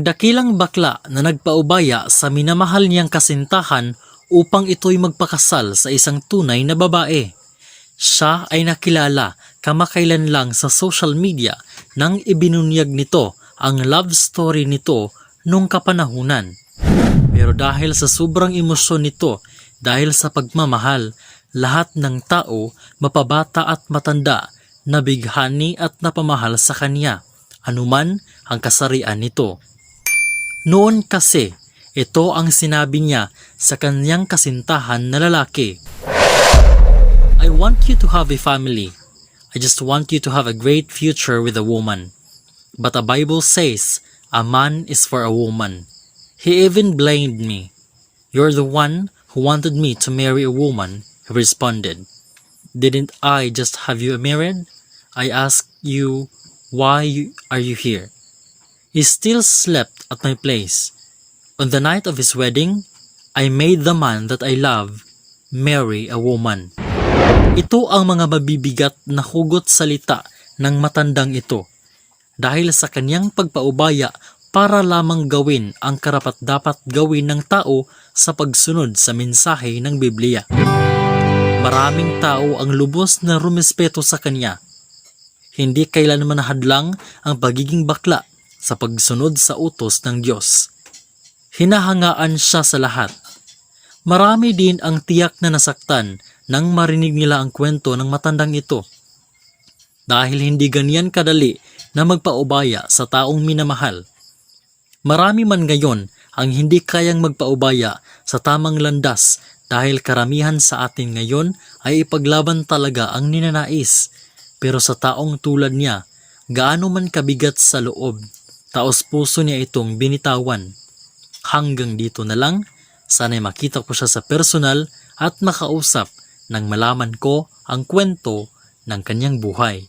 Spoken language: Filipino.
Ang dakilang bakla na nagpaubaya sa minamahal niyang kasintahan upang ito'y magpakasal sa isang tunay na babae. Siya ay nakilala kamakailan lang sa social media nang ibinunyag nito ang love story nito nung kapanahunan. Pero dahil sa sobrang emosyon nito, dahil sa pagmamahal, lahat ng tao, mapabata at matanda, nabighani at napamahal sa kanya, anuman ang kasarian nito. Noon kasi, ito ang sinabi niya sa kanyang kasintahan na lalaki. I want you to have a family. I just want you to have a great future with a woman. But the Bible says, a man is for a woman. He even blamed me. You're the one who wanted me to marry a woman, he responded. Didn't I just have you married? I asked you, why are you here? He still slept at my place. On the night of his wedding, I made the man that I love marry a woman. Ito ang mga mabibigat na hugot salita ng matandang ito dahil sa kanyang pagpaubaya para lamang gawin ang karapat-dapat gawin ng tao sa pagsunod sa mensahe ng Biblia. Maraming tao ang lubos na rumespeto sa kanya. Hindi kailanman hadlang ang pagiging bakla sa pagsunod sa utos ng Diyos. Hinahangaan siya sa lahat. Marami din ang tiyak na nasaktan nang marinig nila ang kwento ng matandang ito. Dahil hindi ganyan kadali na magpaubaya sa taong minamahal. Marami man ngayon ang hindi kayang magpaubaya sa tamang landas dahil karamihan sa atin ngayon ay ipaglaban talaga ang ninanais. Pero sa taong tulad niya, gaano man kabigat sa loob, taos puso niya itong binitawan. Hanggang dito na lang, sana'y makita ko siya sa personal at makausap nang malaman ko ang kwento ng kanyang buhay.